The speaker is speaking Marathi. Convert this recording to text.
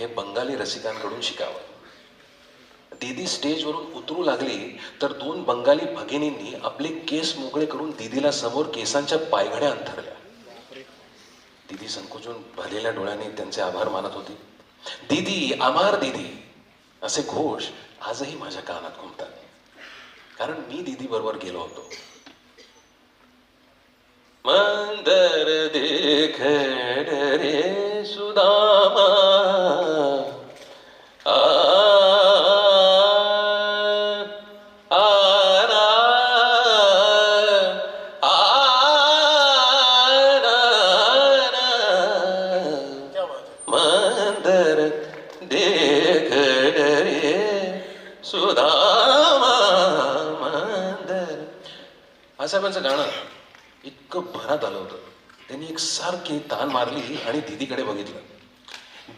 हे बंगाली रसिकांकडून शिकावं. दीदी स्टेजवरून उतरू लागली तर दोन बंगाली भगिनींनी आपले केस मोकळे करून दीदीला समोर केसांच्या पायघड्या अंथरल्या. दीदी संकोचून भरलेल्या डोळ्यांनी त्यांचे आभार मानत होती. दीदी आमार दीदी असे घोष आजही माझ्या कानात घुमतात. कारण मी दीदी बरोबर गेलो होतो. मंदर देख रे सुदा आसाहेबांचं गाणं इतकं भरात आलं होतं. त्यांनी एक सारखी तान मारली आणि दिदीकडे बघितलं.